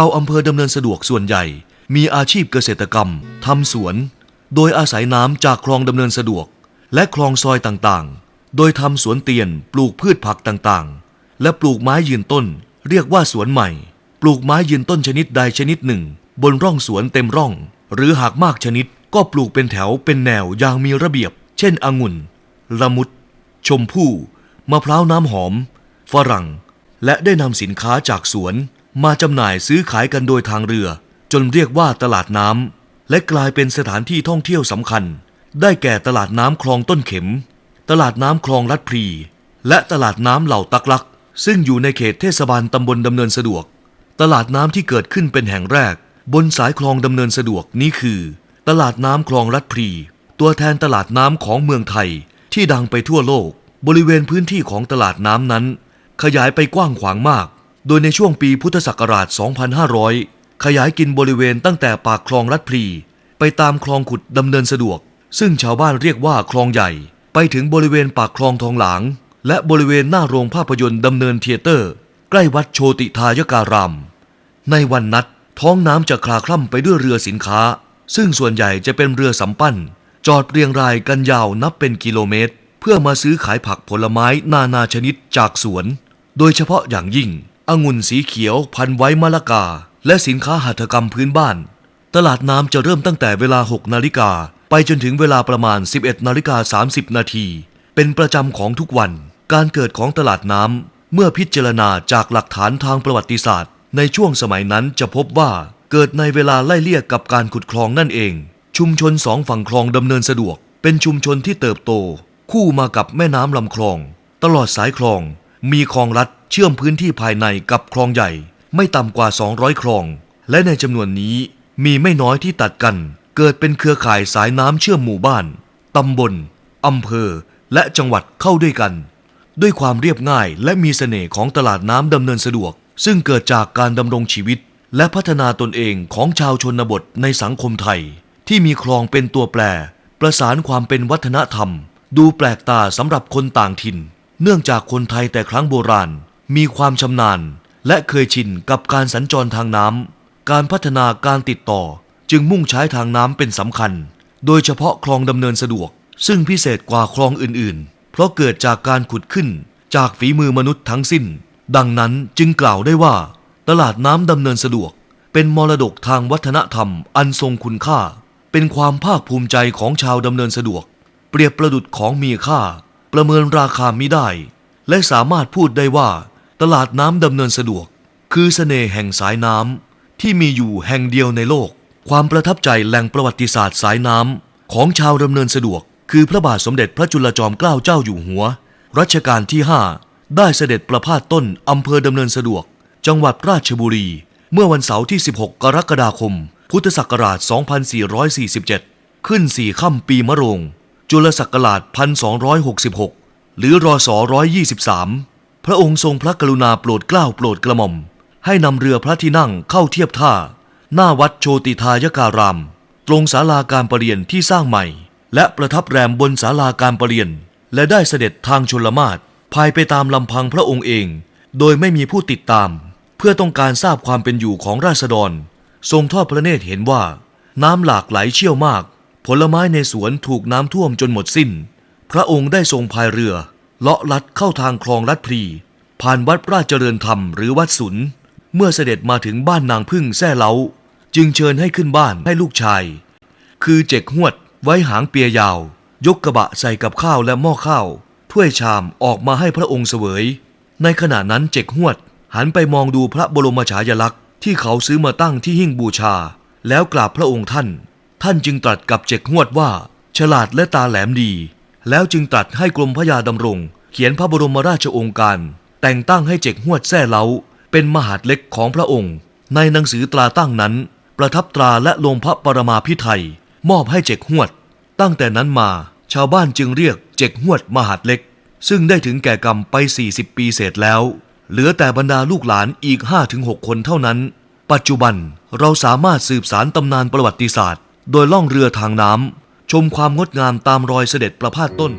าวอำเภอดำเนินสะดวกส่วนใหญ่ มีอาชีพเกษตรกรรมทำสวน โดยอาศัยน้ำจากคลองดำเนินสะดวก และคลองซอยต่างๆ โดยทำสวนเตียนปลูกพืชผักต่างๆ และปลูกไม้ยืนต้น เรียกว่าสวนใหม่ ปลูกไม้ยืนต้นชนิดใดชนิดหนึ่ง บนร่องสวนเต็มร่อง หรือหากมากชนิดก็ปลูกเป็นแถวเป็นแนวอย่างมีระเบียบ เช่นองุ่น ละมุด ชมพู่ มะพร้าวน้ำหอม ฝรั่ง และได้นำสินค้าจากสวน มาจำหน่ายซื้อขายกันโดยทางเรือ จนเรียกว่าตลาดน้ำและกลายเป็นสถานที่ท่องเที่ยวสำคัญ ได้แก่ตลาดน้ำคลองต้นเข็ม ตลาดน้ำคลองลัดพรี และตลาดน้ำเหล่าตักลัก ซึ่งอยู่ในเขตเทศบาลตำบลดำเนินสะดวก ตลาดน้ำที่เกิดขึ้นเป็นแห่งแรก บนสายคลองดำเนินสะดวกนี้คือ ตลาดน้ำคลองลัดพรี ตัวแทนตลาดน้ำของเมืองไทย ที่ดังไปทั่วโลก บริเวณพื้นที่ของตลาดน้ำนั้น ขยายไปกว้างขวางมาก โดยในช่วงปีพุทธศักราช 2500 ขยายกินบริเวณตั้งแต่ปากคลองลัดพรีไปตามคลองขุดดำเนินสะดวก ซึ่งชาวบ้านเรียกว่าคลองใหญ่ ไปถึงบริเวณปากคลองทองหลาง และบริเวณหน้าโรงภาพยนตร์ดำเนินเทเตอร์ ใกล้วัดโชติทายการาม ในวันนัดท้องน้ำจะคลาคล่ำไปด้วยเรือสินค้า ซึ่งส่วนใหญ่จะเป็นเรือสำปั้น จอดเรียงรายกันยาวนับเป็นกิโลเมตร เพื่อมาซื้อขายผักผลไม้นานาชนิดจากสวน โดยเฉพาะอย่างยิ่ง องุ่นสีเขียวพันไว้มะละกา และสินค้าหัตถกรรมพื้นบ้าน ตลาดน้ำจะเริ่มตั้งแต่เวลา 6 นาฬิกา ไปจนถึงเวลาประมาณ 11 นาฬิกา 30 นาที เป็นประจำของทุกวัน การเกิดของตลาดน้ำเมื่อพิจารณาจากหลักฐานทางประวัติศาสตร์ ในช่วงสมัยนั้นจะพบว่าเกิดในเวลาไล่เลี่ยกับการขุดคลองนั่นเอง ชุมชนสองฝั่งคลองดำเนินสะดวก เป็นชุมชนที่เติบโต คู่มากับแม่น้ำลำคลอง ตลอดสายคลอง มีคลองลัด เชื่อมพื้นที่ภายในกับคลองใหญ่ ไม่ต่ำกว่า 200 คลอง และในจำนวนนี้มีไม่น้อยที่ตัดกัน เกิดเป็นเครือข่ายสายน้ำเชื่อมหมู่บ้านตำบลอำเภอ และจังหวัดเข้าด้วยกัน ด้วยความเรียบง่ายและมีเสน่ห์ของตลาดน้ำดำเนินสะดวก ซึ่งเกิดจากการดำรงชีวิต และพัฒนาตนเองของชาวชนบทในสังคมไทย ที่มีคลองเป็นตัวแปร ประสานความเป็นวัฒนธรรม ดูแปลกตาสำหรับคนต่างถิ่น เนื่องจากคนไทยแต่ครั้งโบราณ มีความชำนาญและเคยชินกับการสัญจรทางน้ำ การพัฒนาการติดต่อจึงมุ่งใช้ทางน้ำเป็นสำคัญ โดยเฉพาะคลองดำเนินสะดวก ซึ่งพิเศษกว่าคลองอื่นๆ เพราะเกิดจากการขุดขึ้นจากฝีมือมนุษย์ทั้งสิ้น ดังนั้นจึงกล่าวได้ว่า ตลาดน้ำดำเนินสะดวก เป็นมรดกทางวัฒนธรรมอันทรงคุณค่า เป็นความภาคภูมิใจของชาวดำเนินสะดวก เปรียบประดุดของมีค่า ประเมินราคาไม่ได้ และสามารถพูดได้ว่า ตลาดน้ำดำเนินสะดวก คือเสน่ห์แห่งสายน้ำที่มีอยู่แห่งเดียวในโลก ความประทับใจแหล่งประวัติศาสตร์สายน้ำของชาวดำเนินสะดวก คือพระบาทสมเด็จพระจุลจอมเกล้าเจ้าอยู่หัว รัชกาลที่ 5 ได้เสด็จประพาสต้นอำเภอดำเนินสะดวก จังหวัดราชบุรี เมื่อวันเสาร์ที่ 16 กรกฎาคม พุทธศักราช 2447 ขึ้นสี่ค่ำปีมะโรง จุลศักราช 1266 หรือรอสอ123 พระองค์ทรงพระกรุณาโปรดเกล้าโปรดกระหม่อม ให้นำเรือพระที่นั่งเข้าเทียบท่า หน้าวัดโชติทายการาม ตรงศาลาการประเรียนที่สร้างใหม่ และประทับแรมบนศาลาการประเรียน และได้เสด็จทางชลมาศภายไปตามลำพังพระองค์เอง โดยไม่มีผู้ติดตาม เพื่อต้องการทราบความเป็นอยู่ของราษฎร ทรงทอดพระเนตรเห็นว่า น้ำหลากไหลเชี่ยวมาก ผลไม้ในสวนถูกน้ำท่วมจนหมดสิ้น พระองค์ได้ทรงพายเรือ เลาะลัดเข้าทางคลองลัดพรีผ่านวัดราชเจริญธรรมหรือวัดสุนเมื่อเสด็จมาถึงบ้านนางพึ่งแซ่เล้า จึงเชิญให้ขึ้นบ้านให้ลูกชาย คือเจกหวดไว้หางเปียยาว ยกกระบะใส่กับข้าวและหม้อข้าว ถ้วยชามออกมาให้พระองค์เสวย ในขณะนั้นเจกหวด หันไปมองดูพระบรมฉายาลักษณ์ที่เขาซื้อมาตั้งที่หิ้งบูชา แล้วกราบพระองค์ท่าน ท่านจึงตรัสกับเจกหวดว่า ฉลาดและตาแหลมดี แล้วจึงตรัสให้กรมพระยาดำรง เขียนพระบรมราชโองการ แต่งตั้งให้เจกหวดแซ่เล้า เป็นมหาดเล็กของพระองค์ ในหนังสือตราตั้งนั้น ประทับตราและลงพระปรมาภิไธยมอบให้เจกหวด ตั้งแต่นั้นมาชาวบ้านจึงเรียกเจกหวดมหาดเล็ก ซึ่งได้ถึงแก่กรรมไป 40 ปีเศษแล้ว เหลือแต่บรรดาลูกหลานอีก 5-6 คนเท่านั้น ปัจจุบันเราสามารถสืบสารตำนานประวัติศาสตร์ โดยล่องเรือทางน้ำ ชมความงดงามตามรอยเสด็จประพาสต้น